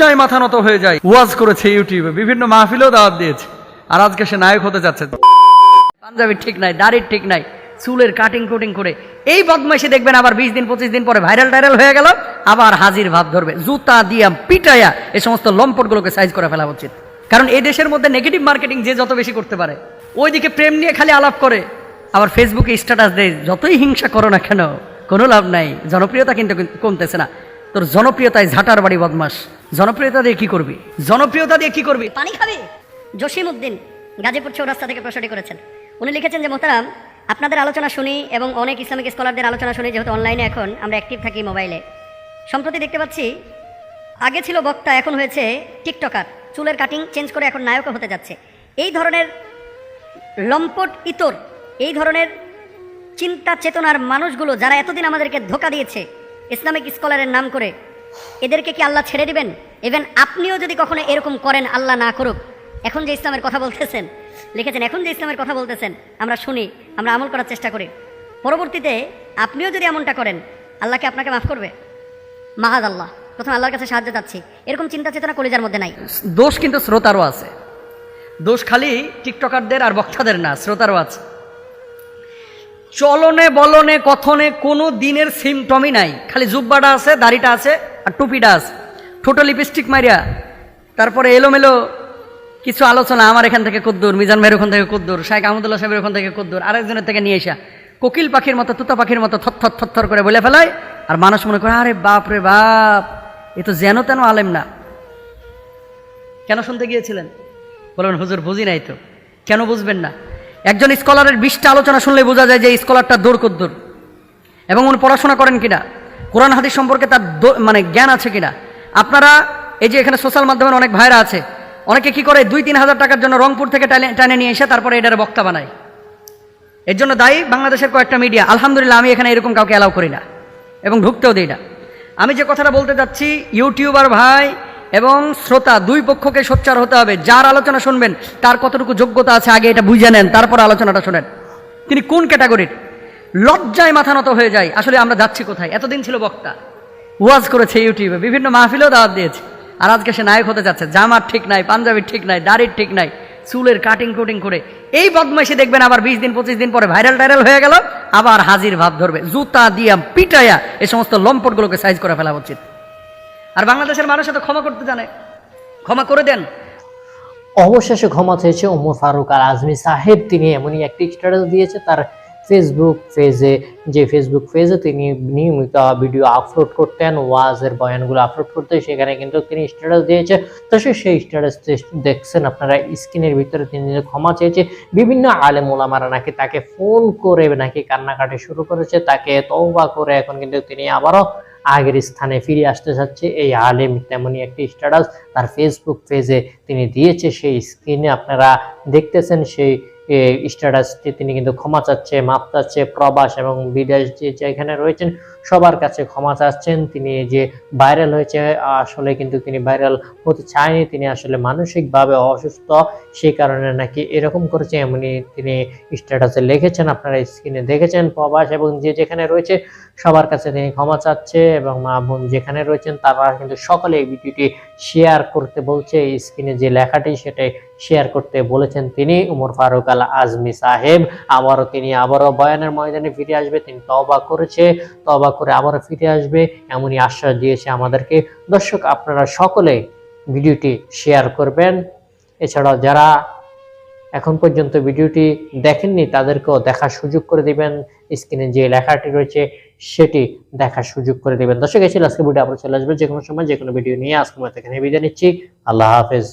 লজ্জায় মাথা নত হয়ে যায়। ওয়াজ করেছে ইউটিউবে, বিভিন্ন মাহফিলেও দাওয়াত দিয়েছে। আর আজকে সে নায়ক হতে যাচ্ছে। পাঞ্জাবির ঠিক নাই, দাড়ির ঠিক নাই, চুলের কাটিং কুটিং করে। এই বদমাইশি দেখবেন আবার বিশ দিন, পঁচিশ দিন পরে ভাইরাল টাইরাল হয়ে গেল, আবার হাজির ভাব ধরবে। জুতা দিয়া, পিটাইয়া এই সমস্ত লম্পটগুলোকে সাইজ করে ফেলা উচিত। কারণ এই দেশের মধ্যে নেগেটিভ মার্কেটিং যে যত বেশি করতে পারে, ওইদিকে প্রেম নিয়ে খালি আলাপ করে। আবার ফেসবুকে স্ট্যাটাস দেয়, যতই হিংসা করো না কেন, কোনো লাভ নাই। জনপ্রিয়তা কিন্তু কমতেছে না। তোর জনপ্রিয়তায় ঝাঁটার বাড়ি বদমাস। জনপ্রিয়তা দিয়ে কি করবি? জনপ্রিয়তা দিয়ে কি করবি? পানি খাবে? জসিম উদ্দিন গাজীপুর চৌরাস্তা থেকে প্রশ্নটি করেছেন। উনি লিখেছেন যে, মোহতারাম, আপনাদের আলোচনা শুনি এবং অনেক ইসলামিক স্কলারদের আলোচনা শুনি, যেহেতু অনলাইনে এখন আমরা অ্যাক্টিভ থাকি মোবাইলে। সম্প্রতি দেখতে পাচ্ছি, আগে ছিল বক্তা, এখন হয়েছে টিকটকার। চুলের কাটিং চেঞ্জ করে এখন নায়কও হতে যাচ্ছে। এই ধরনের লম্পট ইতর, এই ধরনের চিন্তা চেতনার মানুষগুলো যারা এতদিন আমাদেরকে ধোকা দিয়েছে ইসলামিক স্কলারের নাম করে। এদেরকে কি আল্লাহ ছেড়ে দিবেন? ইভেন আপনিও যদি কখনো এরকম করেন, আল্লাহ না করুক। এখন যে ইসলামের কথা বলতেছেন, লিখেছেন, এখন যে ইসলামের কথা বলতেছেন, আমরা শুনি, আমরা আমল করার চেষ্টা করি। পরবর্তীতে আপনিও যদি এমনটা করেন আল্লাহকে আপনাকে মাফ করবে? মাহাদ আল্লাহ। প্রথম আল্লাহর কাছে সাহায্য চাচ্ছি। এরকম চিন্তা চেতনা কলিজার মধ্যে নাই। দোষ কিন্তু শ্রোতারও আছে। দোষ খালি টিকটকারদের আর বক্তাদের না, শ্রোতারও আছে। চলনে, বলনে, কথনে কোনো দিনের সিমটমই নাই। খালি জুব্বাটা আছে, দাড়িটা আছে, আর টুপিটা আছে। ঠোঁটো লিপস্টিক মারিয়া তারপরে এলোমেলো কিছু আলোচনা, আমার এখান থেকে কুদ্দুর, মিজান ভাইয়ের ওখান থেকে কুদ্দুর শাহেখ আহমদুল্লাহ সাহেবের ওখান থেকে কুদ্দুর, আরেকজনের থেকে নিয়ে আসা কোকিল পাখির মতো, তুতা পাখির মতো থর থর করে বলে ফেলায়, আর মানুষ মনে করে, আরে বাপ রে বাপ, এ তো যেন তেন আলেম না। কেন শুনতে গিয়েছিলেন? বলবেন, হুজুর, বুঝি নাই তো। কেন বুঝবেন না? একজন স্কলারের বিশটা আলোচনা শুনলে বোঝা যায় যে স্কলারটা দূর কদ্দূর এবং উনি পড়াশোনা করেন কিনা? কোরআন হাদিস সম্পর্কে তার মানে জ্ঞান আছে কিনা? আপনারা, এই যে এখানে সোশ্যাল মাধ্যমের অনেক ভাইরা আছে, অনেকে কি করে দুই তিন হাজার টাকার জন্য রংপুর থেকে টানে- নিয়ে এসে তারপরে এটার বক্তা বানায়। এর জন্য দায়ী বাংলাদেশের কয়েকটা মিডিয়া আলহামদুলিল্লাহ, আমি এখানে এরকম কাউকে অ্যালাউ করি না এবং ঢুকতেও দিই না। আমি যে কথাটা বলতে যাচ্ছি, ইউটিউবার ভাই এবং শ্রোতা দুই পক্ষকে সোচ্চার হতে হবে। যার আলোচনা শুনবেন, তার কতটুকু যোগ্যতা আছে আগে এটা বুঝে নেন, তারপর আলোচনাটা শোনেন। তিনি কোন ক্যাটাগরির? লজ্জায় মাথা নত হয়ে যায়। আসলে আমরা যাচ্ছি কোথায়? এতদিন ছিল বক্তা। ওয়াজ করেছে ইউটিউবে, বিভিন্ন মাহফিলেও দাওয়াত দিয়েছে। আর আজকে সে নায়ক হতে যাচ্ছে। জামার ঠিক নাই, পাঞ্জাবির ঠিক নাই, দাড়ির ঠিক নাই, চুলের কাটিং কুটিং করে। এই বদমাইশি দেখবেন আবার বিশ দিন, পঁচিশ দিন পরে ভাইরাল টাইরাল হয়ে গেল, আবার হাজির ভাব ধরবে। জুতা দিয়া পিটায়া এই সমস্ত লম্পটগুলোকে সাইজ করে ফেলা উচিত। আর বাংলাদেশের মানুষ এত ক্ষমা করতে জানে। ক্ষমা করে দেন। অবশেষে ক্ষমা চেয়েছে ওমর ফারুক আল আজমি সাহেব। তিনি এমনই একটি স্ট্যাটাস দিয়েছে, তার ফেসবুক পেজে যে ফেসবুক পেজে তিনি নিয়মিত ভিডিও আপলোড করতেন, ওয়াজের বয়ানগুলো আপলোড করতে সেখানে কিন্তু তিনি স্ট্যাটাস দিয়েছে। তো সেই স্ট্যাটাস দেখছেন আপনারা স্ক্রিনের ভিতরে তিনি ক্ষমা চেয়েছে, বিভিন্ন আলেম ওলামারা নাকি তাকে ফোন করে নাকি কান্নাকাটি শুরু করেছে, তাকে তওবা করে এখন কিন্তু তিনি আবারও আগের স্থানে ফিরে আসতে চাচ্ছে এই আলেম তেমনই একটি স্ট্যাটাস তার ফেসবুক পেজে তিনি দিয়েছে। সেই স্ক্রিনে আপনারা দেখতেছেন সেই স্ট্যাটাসটি তিনি কিন্তু ক্ষমা চাচ্ছে মাপ চাচ্ছে, প্রবাস এবং বিদেশ যে যেখানে রয়েছেন সবার কাছে ক্ষমা চাচ্ছেন। তিনি যে ভাইরাল হয়েছে, আসলে কিন্তু তিনি ভাইরাল হতে চায়নি। তিনি আসলে মানসিকভাবে অসুস্থ, সেই কারণে নাকি এরকম করেছে এমনই তিনি স্ট্যাটাসে লিখেছেন, আপনারা স্ক্রিনে দেখেছেন। প্রবাস এবং যে যেখানে রয়েছে সবার কাছে তিনি ক্ষমা চাচ্ছে এবং মা বোন যেখানে রয়েছেন তারা কিন্তু সকলে এই ভিডিওটি শেয়ার করতে বলছে। স্ক্রিনে যে লেখাটি সেটাই শেয়ার করতে বলেছেন তিনি, উমর ফারুক আল আজমি সাহেব। আবারও তিনি আবারও বয়ানের ময়দানে ফিরে আসবে, তিনি তবা করেছে তবা করে আবারও ফিরে আসবে, এমনই আশ্বাস দিয়েছে আমাদেরকে। দর্শক, আপনারা সকলে ভিডিওটি শেয়ার করবেন। এছাড়াও যারা এখন পর্যন্ত ভিডিওটি দেখেননি, তাদেরকেও দেখার সুযোগ করে দিবেন। স্ক্রিনে যে লেখাটি রয়েছে, সেটি দেখার সুযোগ করে দিবেন। দর্শক এসে আজকে ভিডিও। আবার চলে আসবে যে কোনো সময় যে কোনো ভিডিও নিয়ে আজকে এখানে বিদায় নিচ্ছি। আল্লাহ হাফেজ।